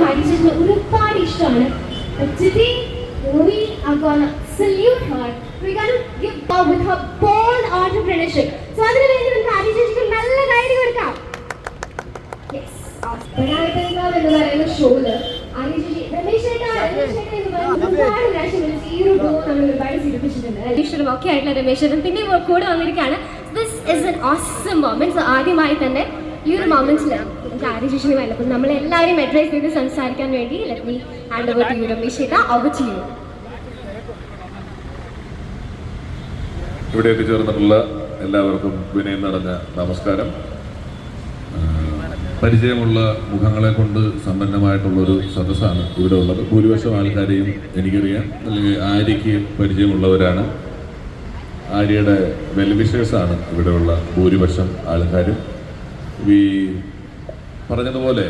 ചേട്ടനും ഒരുപാട് ഇഷ്ടമാണ്. today, we are gonna salute her. We're gonna give her with her bold entrepreneurship. So അതിനു വേണ്ടി നമുക്ക് ആര്യ ചേച്ചിക്ക് നല്ല കൈഡി കൊടുക്കാം. Yes. അസ്തനായിട്ടെല്ലാം എന്ന് പറയുന്ന ഷോയിൽ ആര്യ ചേച്ചി രമേശ് ചേട്ടാ രമേശ് ചേട്ടാ എന്ന് പറയുന്ന ഒരുപാട് പ്രാവശ്യം വിളിച്ച് ഈ ഒരു ഡോ നമ്മൾ ഒരുപാട് ചിരിപ്പിച്ചിട്ടുണ്ട്. രമേശ്വരം ഒക്കെ ആയിട്ടുള്ള രമേശ്വരൻ പിന്നെ കൂടെ വന്നിരിക്കുകയാണ്. This is an awesome moment ആദ്യമായി തന്നെ ഈ ഒരു മൊമെന്റ്സിൽ എനിക്ക് ആര്യ ചേച്ചിന് വേണ്ട അപ്പം അഡ്വൈസ് ചെയ്ത് സംസാരിക്കാൻ വേണ്ടി let me hand over to you Ramesh ചേട്ടാ. ഓവർ ടു യു ഇവിടെ എത്തിച്ചേർന്നിട്ടുള്ള എല്ലാവർക്കും വിനയം നടന്ന നമസ്കാരം. പരിചയമുള്ള മുഖങ്ങളെ കൊണ്ട് സമ്പന്നമായിട്ടുള്ളൊരു സദസ്സാണ് ഇവിടെ ഉള്ളത്. ഭൂരിപക്ഷം ആൾക്കാരെയും എനിക്കറിയാം. അല്ലെങ്കിൽ ആര്യയ്ക്ക് പരിചയമുള്ളവരാണ്. ആര്യയുടെ വെൽവിഷേഴ്സാണ് ഇവിടെയുള്ള ഭൂരിപക്ഷം ആൾക്കാരും. ഈ പറഞ്ഞതുപോലെ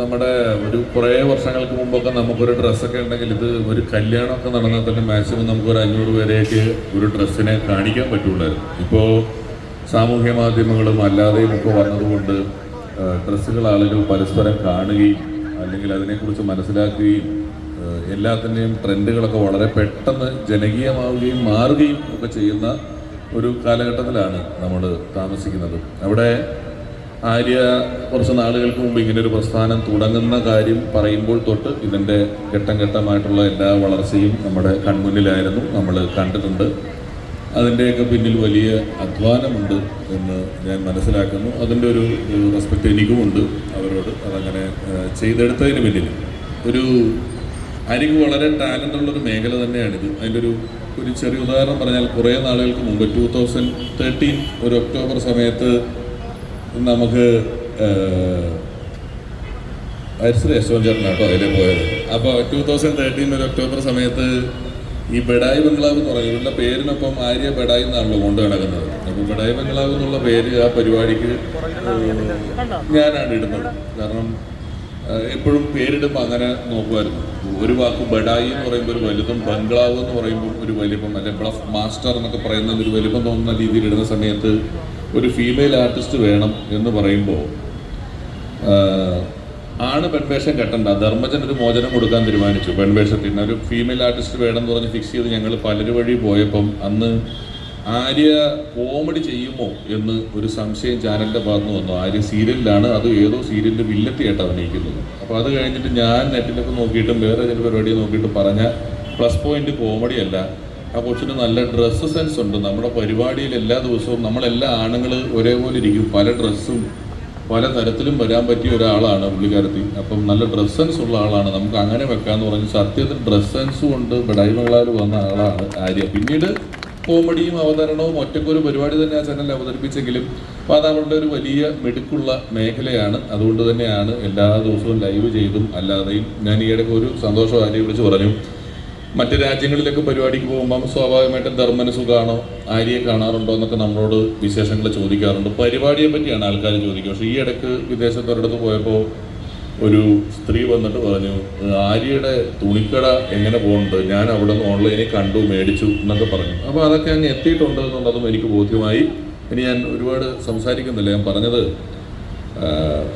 നമ്മുടെ ഒരു കുറേ വർഷങ്ങൾക്ക് മുമ്പൊക്കെ നമുക്കൊരു ഡ്രസ്സൊക്കെ ഉണ്ടെങ്കിൽ ഇത് ഒരു കല്യാണമൊക്കെ നടന്നാൽ തന്നെ മാക്സിമം നമുക്കൊരു അഞ്ഞൂറ് പേരെയൊക്കെ ഒരു ഡ്രസ്സിനെ കാണിക്കാൻ പറ്റുള്ളായിരുന്നു ഇപ്പോൾ സാമൂഹ്യ മാധ്യമങ്ങളും അല്ലാതെയും ഒക്കെ വന്നതുകൊണ്ട് ഡ്രസ്സുകൾ ആളുകൾ പരസ്പരം കാണുകയും അല്ലെങ്കിൽ അതിനെക്കുറിച്ച് മനസ്സിലാക്കുകയും എല്ലാത്തിന്റെയും ട്രെൻഡുകളൊക്കെ വളരെ പെട്ടെന്ന് ജനകീയമാവുകയും മാറുകയും ഒക്കെ ചെയ്യുന്ന ഒരു കാലഘട്ടത്തിലാണ് നമ്മൾ താമസിക്കുന്നത്. അവിടെ ആര്യ കുറച്ച് നാളുകൾക്ക് മുമ്പ് ഇങ്ങനെ ഒരു പ്രസ്ഥാനം തുടങ്ങുന്ന കാര്യം പറയുമ്പോൾ തൊട്ട് ഇതിന്റെ ഘട്ടം ഘട്ടമായിട്ടുള്ള എല്ലാ വളർച്ചയും നമ്മുടെ കൺമുന്നിലായിരുന്നു. നമ്മൾ കണ്ടിട്ടുണ്ട്. അതിന്റെയൊക്കെ പിന്നിൽ വലിയ അധ്വാനമുണ്ട് എന്ന് ഞാൻ മനസ്സിലാക്കുന്നു. അതിന്റെ ഒരു റെസ്പെക്റ്റ് എനിക്കുമുണ്ട് അവരോട്. അതങ്ങനെ ചെയ്തെടുത്തതിന് പിന്നിൽ. ഒരു അരികു വളരെ ടാലന്റ് ഉള്ളൊരു മേഖല തന്നെയാണിത്. അതിന്റെ ഒരു ഒരു ചെറിയ ഉദാഹരണം പറഞ്ഞാൽ കുറേ നാളുകൾക്ക് മുമ്പ് ടൂ തൗസൻഡ് തേർട്ടീൻ ഒരു ഒക്ടോബർ സമയത്ത് നമുക്ക് ഹരിശ്രീ യശോൻ ചേട്ടനാട്ടോ അതിലെ പോയത്. അപ്പോൾ ടൂ തൗസൻഡ് തേർട്ടീൻ ഒരു ഒക്ടോബർ സമയത്ത് ഈ ബെഡായി ബംഗ്ലാവ് എന്ന് പറയും. ഇവരുടെ പേരിനൊപ്പം ആര്യ ബെഡായി എന്നാണല്ലോ കൊണ്ട് നടക്കുന്നത്. അപ്പോൾ ബെഡായി ബംഗ്ലാവ് എന്നുള്ള പേര് ആ പരിപാടിക്ക് ഞാനാണ് ഇടുന്നത്. കാരണം എപ്പോഴും പേരിടുമ്പോൾ അങ്ങനെ നോക്കുമായിരുന്നു. ഒരു വാക്ക് ബഡായി എന്ന് പറയുമ്പോൾ ഒരു വലുതും ബംഗ്ലാവ് എന്ന് പറയുമ്പോൾ ഒരു വലിപ്പം അല്ലെ ബ്ലഫ് മാസ്റ്റർ എന്നൊക്കെ പറയുന്ന ഒരു വലിപ്പം തോന്നുന്ന രീതിയിൽ ഇടുന്ന സമയത്ത് ഒരു ഫീമെയിൽ ആർട്ടിസ്റ്റ് വേണം എന്ന് പറയുമ്പോൾ ആണ് പെൺവേഷം കെട്ടണ്ട. ധർമ്മജൻ ഒരു മോചനം കൊടുക്കാൻ തീരുമാനിച്ചു. പെൺവേഷത്തിന് ഒരു ഫീമെയിൽ ആർട്ടിസ്റ്റ് വേണം എന്ന് പറഞ്ഞ് ഫിക്സ് ചെയ്ത് ഞങ്ങൾ പലര് വഴി പോയപ്പം അന്ന് ആര്യ കോമഡി ചെയ്യുമോ എന്ന് ഒരു സംശയം ചാനലിന്റെ ഭാഗത്ത് വന്നു. ആര്യ സീരിയലിലാണ് അത് ഏതോ സീരിയലിന്റെ വില്ലത്തിയായിട്ട് അഭിനയിക്കുന്നത്. അപ്പോൾ അത് കഴിഞ്ഞിട്ട് ഞാൻ നെറ്റിലൊക്കെ നോക്കിയിട്ടും വേറെ ചില പരിപാടി നോക്കിയിട്ടും പറഞ്ഞ പ്ലസ് പോയിന്റ് കോമഡി അല്ല. ആ കൊച്ചിന് നല്ല ഡ്രസ്സ് സെൻസ് ഉണ്ട്. നമ്മുടെ പരിപാടിയിൽ എല്ലാ ദിവസവും നമ്മളെല്ലാ ആണുങ്ങൾ ഒരേപോലെ ഇരിക്കും. പല ഡ്രസ്സും പല തരത്തിലും വരാൻ പറ്റിയ ഒരാളാണ് പുള്ളിക്കാരത്തി. അപ്പം നല്ല ഡ്രസ് സെൻസ് ഉള്ള ആളാണ്. നമുക്ക് അങ്ങനെ വെക്കാന്ന് പറഞ്ഞ് സത്യത്തിൽ ഡ്രസ് സെൻസ് കൊണ്ട് ബഡായി ബംഗ്ലാവിൽ വന്ന ആളാണ് ആര്യ. പിന്നീട് കോമഡിയും അവതരണവും ഒറ്റക്കൊരു പരിപാടി തന്നെ ആ ചാനൽ അവതരിപ്പിച്ചെങ്കിലും അപ്പോൾ അത് അവളുടെ ഒരു വലിയ മെടുക്കുള്ള മേഖലയാണ്. അതുകൊണ്ട് തന്നെയാണ് എല്ലാ ദിവസവും ലൈവ് ചെയ്തും അല്ലാതെയും ഞാൻ ഈയിടയ്ക്ക് ഒരു സന്തോഷം ആര്യ വിളിച്ച് പറഞ്ഞു. മറ്റ് രാജ്യങ്ങളിലൊക്കെ പരിപാടിക്ക് പോകുമ്പം സ്വാഭാവികമായിട്ടും ധർമ്മന് സുഖാണോ? ആര്യയെ കാണാറുണ്ടോ എന്നൊക്കെ നമ്മളോട് വിശേഷങ്ങൾ ചോദിക്കാറുണ്ട്. പരിപാടിയെ പറ്റിയാണ് ആൾക്കാർ ചോദിക്കുക. പക്ഷേ ഈ ഇടയ്ക്ക് വിദേശത്തൊരിടത്ത് പോയപ്പോൾ ഒരു സ്ത്രീ വന്നിട്ട് പറഞ്ഞു ആര്യയുടെ തുണിക്കട എങ്ങനെ പോകുന്നുണ്ട്? ഞാൻ അവിടെ നിന്ന് ഓൺലൈനിൽ കണ്ടു മേടിച്ചു എന്നൊക്കെ പറഞ്ഞു. അപ്പോൾ അതൊക്കെ അങ്ങ് എത്തിയിട്ടുണ്ട് എന്നുള്ളതും എനിക്ക് ബോധ്യമായി. ഇനി ഞാൻ ഒരുപാട് സംസാരിക്കുന്നില്ല. ഞാൻ പറഞ്ഞത്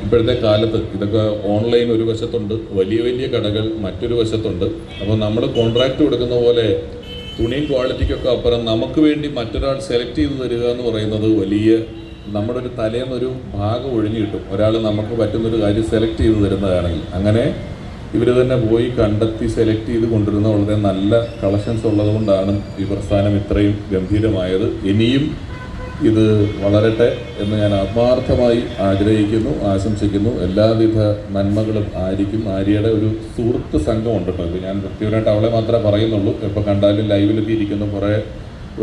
ഇപ്പോഴത്തെ കാലത്ത് ഇതൊക്കെ ഓൺലൈൻ ഒരു വശത്തുണ്ട് വലിയ വലിയ കടകൾ മറ്റൊരു വശത്തുണ്ട്. അപ്പോൾ നമ്മൾ കോൺട്രാക്റ്റ് കൊടുക്കുന്ന പോലെ തുണിയും ക്വാളിറ്റിക്കൊക്കെ അപ്പുറം നമുക്ക് വേണ്ടി മറ്റൊരാൾ സെലക്ട് ചെയ്ത് തരിക എന്ന് പറയുന്നത് വലിയ നമ്മുടെ ഒരു തലേന്നൊരു ഭാഗം ഒഴിഞ്ഞു കിട്ടും. ഒരാൾ നമുക്ക് പറ്റുന്നൊരു കാര്യം സെലക്ട് ചെയ്ത് തരുന്നതാണെങ്കിൽ. അങ്ങനെ ഇവർ തന്നെ പോയി കണ്ടെത്തി സെലക്ട് ചെയ്ത് കൊണ്ടുവരുന്ന വളരെ നല്ല കളക്ഷൻസ് ഉള്ളതുകൊണ്ടാണ് ഈ പ്രസ്ഥാനം ഇത്രയും ഗംഭീരമായത്. ഇനിയും ഇത് വളരട്ടെ എന്ന് ഞാൻ ആത്മാർത്ഥമായി ആഗ്രഹിക്കുന്നു ആശംസിക്കുന്നു. എല്ലാവിധ നന്മകളും ആയിരിക്കും ആര്യയുടെ ഒരു സുഹൃത്ത് സംഘമുണ്ട് കേട്ടോ ഇത് ഞാൻ വ്യക്തിപരമായിട്ട് അവളെ മാത്രമേ പറയുന്നുള്ളൂ. എപ്പോൾ കണ്ടാലും ലൈവിലൊക്കെ ഇരിക്കുന്ന കുറേ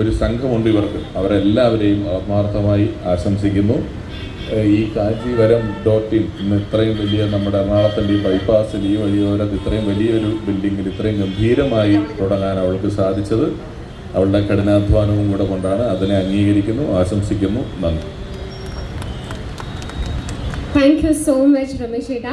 ഒരു സംഘമുണ്ട് ഇവർക്ക്. അവരെല്ലാവരെയും ആത്മാർത്ഥമായി ആശംസിക്കുന്നു. ഈ കാഞ്ചീവരം ഡോട്ട് ഇൻ ഇന്ന് ഇത്രയും വലിയ നമ്മുടെ എറണാകുളത്തിന്റെ ഈ ബൈപ്പാസിൽ ഈ വഴിയോരത്ത് ഇത്രയും വലിയൊരു ബിൽഡിങ്ങിൽ ഇത്രയും ഗംഭീരമായി തുടങ്ങാൻ അവൾക്ക് സാധിച്ചത്. അവളുടെ കഠിനാധ്വാനവും കൂടെ കൊണ്ടാണ് അതിനെ അംഗീകരിക്കുന്നു ആശംസിക്കുന്നു. നന്ദി. Thank you so much Ramesh